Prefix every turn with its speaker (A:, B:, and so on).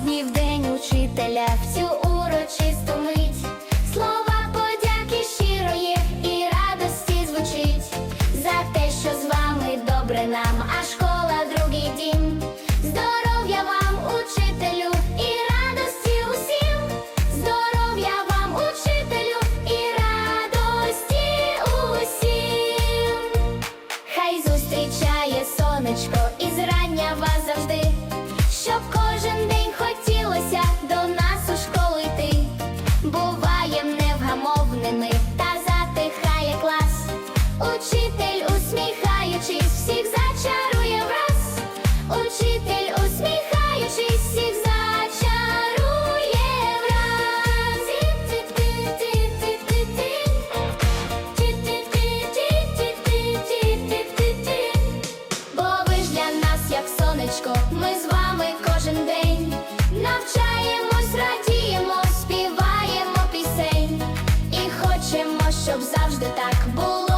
A: сьогодні в день учителя всю урочисту мить, слова подяки щирої і радості звучить за те, що з вами добре нам, а школа другий дім. Здоров'я вам, учителю, і радості усім, здоров'я вам, учителю, і радості усім. Хай зустрічає сонечко і зрання вас завжди. Щоб кожен день Учитель, усміхаючись, всіх зачарує враз. Учитель, усміхаючись, всіх зачарує враз. Бо ви ж для нас, як сонечко, ми з вами кожен день навчаємось, радіємо, співаємо пісень і хочемо, щоб завжди так було.